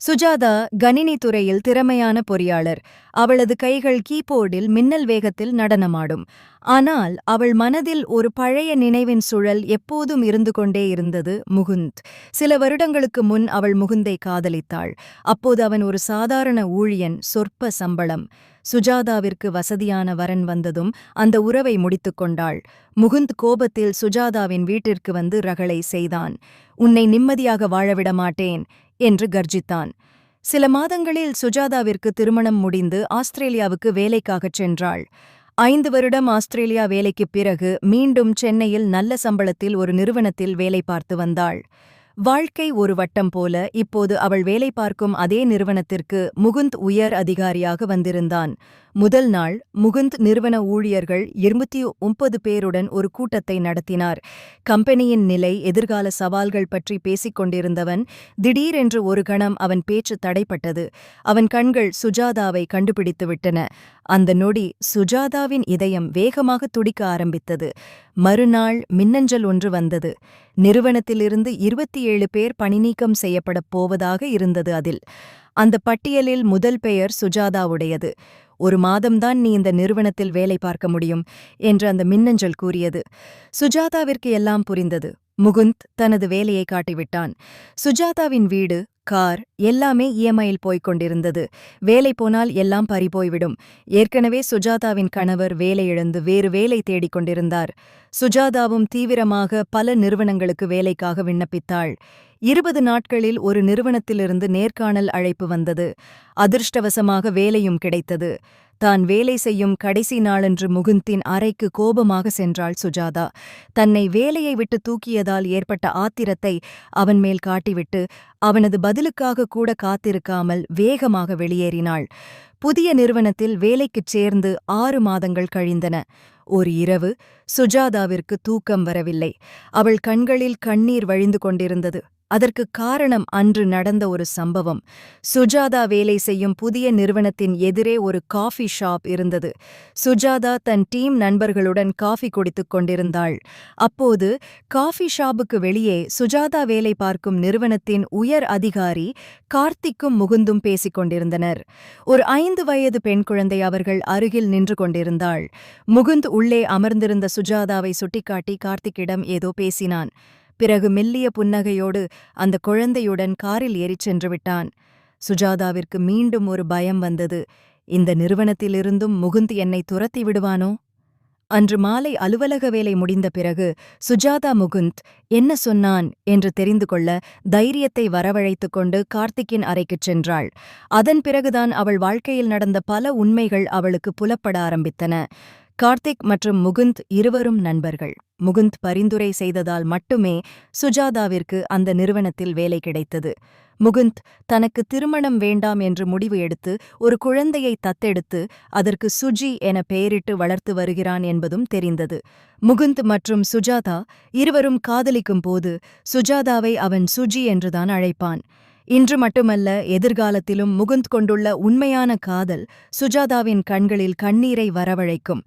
சுஜாதா கணினி துறையில் திறமையான பொறியாளர். அவளது கைகள் கீபோர்டில் மின்னல் வேகத்தில் நடனமாடும். ஆனால் அவள் மனதில் ஒரு பழைய நினைவின் சுழல் எப்போதும் இருந்து கொண்டே இருந்தது முகுந்த். சில வருடங்களுக்கு முன் அவள் முகுந்தை காதலித்தாள். அப்போது அவன் ஒரு சாதாரண ஊழியன் சொற்ப சம்பளம். சுஜாதாவிற்கு வசதியான வரன் வந்ததும் அந்த உறவை முடித்துக் கொண்டாள். முகுந்த் கோபத்தில் சுஜாதாவின் வீட்டிற்கு வந்து ரகளை செய்தான். உன்னை நிம்மதியாக வாழவிட மாட்டேன். என்று கர்ஜித்தான். சில மாதங்களில் சுஜாதாவிற்கு திருமணம் முடிந்து ஆஸ்திரேலியாவுக்கு வேலைக்காகச் சென்றாள். ஐந்து வருடம் ஆஸ்திரேலியா வேலைக்குப் பிறகு மீண்டும் சென்னையில் நல்ல சம்பளத்தில் ஒரு நிறுவனத்தில் வேலை பார்த்து வந்தாள். வாழ்க்கை ஒரு வட்டம் போல இப்போது அவள் வேலை பார்க்கும் அதே நிறுவனத்திற்கு முகுந்த் உயர் அதிகாரியாக வந்திருந்தான். முதல் நாள் முகுந்த் நிறுவன ஊழியர்கள் இருபத்தி ஒன்பது பேருடன் ஒரு கூட்டத்தை நடத்தினார். கம்பெனியின் நிலை எதிர்கால சவால்கள் பற்றி பேசிக் கொண்டிருந்தவன் திடீரென்று ஒரு கணம் அவன் பேச்சு தடைப்பட்டது. அவன் கண்கள் சுஜாதாவை கண்டுபிடித்து விட்டன. அந்த நொடி சுஜாதாவின் இதயம் வேகமாக துடிக்க ஆரம்பித்தது. மறுநாள் மின்னஞ்சல் ஒன்று வந்தது. நிறுவனத்திலிருந்து இருபத்தி ஏழு பேர் பணிநீக்கம் செய்யப்படப் போவதாக இருந்தது அதில். அந்த பட்டியலில் முதல் பெயர் சுஜாதாவுடையது. ஒரு மாதம்தான் நீ இந்த நிறுவனத்தில் வேலை பார்க்க முடியும் என்று அந்த மின்னஞ்சல் கூறியது. சுஜாதாவிற்கு எல்லாம் புரிந்தது. முகுந்த் தனது வேலையை காட்டிவிட்டான். சுஜாதாவின் வீடு கார் எல்லாமே இஎம்ஐயில் போய்க் கொண்டிருந்தது. வேலை போனால் எல்லாம் பறிபோய்விடும் ஏற்கனவே சுஜாதாவின் கணவர் வேலை இழந்து வேறு வேலை தேடிக் கொண்டிருந்தார். சுஜாதாவும் தீவிரமாக பல நிறுவனங்களுக்கு வேலைக்காக விண்ணப்பித்தாள். இருபது நாட்களில் ஒரு நிறுவனத்திலிருந்து நேர்காணல் அழைப்பு வந்தது. அதிர்ஷ்டவசமாக வேலையும் கிடைத்தது. தான் வேலை செய்யும் கடைசி நாளன்று முகுந்தின் அறைக்கு கோபமாக சென்றாள் சுஜாதா. தன்னை வேலையை விட்டு தூக்கியதால் ஏற்பட்ட ஆத்திரத்தை அவன் மேல் காட்டிவிட்டு அவனது பதிலுக்காக கூட காத்திருக்காமல் வேகமாக வெளியேறினாள். புதிய நிறுவனத்தில் வேலைக்குச் சேர்ந்து ஆறு மாதங்கள் கழிந்தன. ஒரு இரவு சுஜாதாவிற்கு தூக்கம் வரவில்லை. அவள் கண்களில் கண்ணீர் வழிந்து கொண்டிருந்தது. அதற்கு காரணம் அன்று நடந்த ஒரு சம்பவம். சுஜாதா வேலை செய்யும் புதிய நிறுவனத்தின் எதிரே ஒரு காஃபி ஷாப் இருந்தது. சுஜாதா தன் டீம் நண்பர்களுடன் காஃபி குடித்துக் கொண்டிருந்தாள். அப்போது காஃபி ஷாப்புக்கு வெளியே சுஜாதா வேலை பார்க்கும் நிறுவனத்தின் உயர் அதிகாரி கார்த்திக்கும் முகுந்தும் பேசிக் கொண்டிருந்தனர். ஒரு ஐந்து வயது பெண் குழந்தை அவர்கள் அருகில் நின்று கொண்டிருந்தாள். முகுந்த் உள்ளே அமர்ந்திருந்த சுஜாதாவை சுட்டிக்காட்டி கார்த்திக்கிடம் ஏதோ பேசினான். பிறகு மெல்லிய புன்னகையோடு அந்த குழந்தையுடன் காரில் ஏறிச் சென்று விட்டான். சுஜாதாவிற்கு மீண்டும் ஒரு பயம் வந்தது. இந்த நிறுவனத்திலிருந்தும் முகுந்த் என்னை துரத்தி விடுவானோ? அன்று மாலை அலுவலக வேலை முடிந்த பிறகு சுஜாதா முகுந்த் என்ன சொன்னான் என்று தெரிந்து கொள்ள தைரியத்தை வரவழைத்துக் கொண்டு கார்த்திக்கின் அறைக்குச் சென்றாள். அதன் பிறகுதான் அவள் வாழ்க்கையில் நடந்த பல உண்மைகள் அவளுக்கு புலப்பட ஆரம்பித்தன. கார்த்திக் மற்றும் முகுந்த் இருவரும் நண்பர்கள். முகுந்த் பரிந்துரை செய்ததால் மட்டுமே சுஜாதாவிற்கு அந்த நிறுவனத்தில் வேலை கிடைத்தது. முகுந்த் தனக்கு திருமணம் வேண்டாம் என்று முடிவு எடுத்து ஒரு குழந்தையை தத்தெடுத்து அதற்கு சுஜி என பெயரிட்டு வளர்த்து வருகிறான் என்பதும் தெரிந்தது. முகுந்த் மற்றும் சுஜாதா இருவரும் காதலிக்கும் போது சுஜாதாவை அவன் சுஜி என்றுதான் அழைப்பான். இன்று மட்டுமல்ல எதிர்காலத்திலும் முகுந்த் கொண்டுள்ள உண்மையான காதல் சுஜாதாவின் கண்களில் கண்ணீரை வரவழைக்கும்.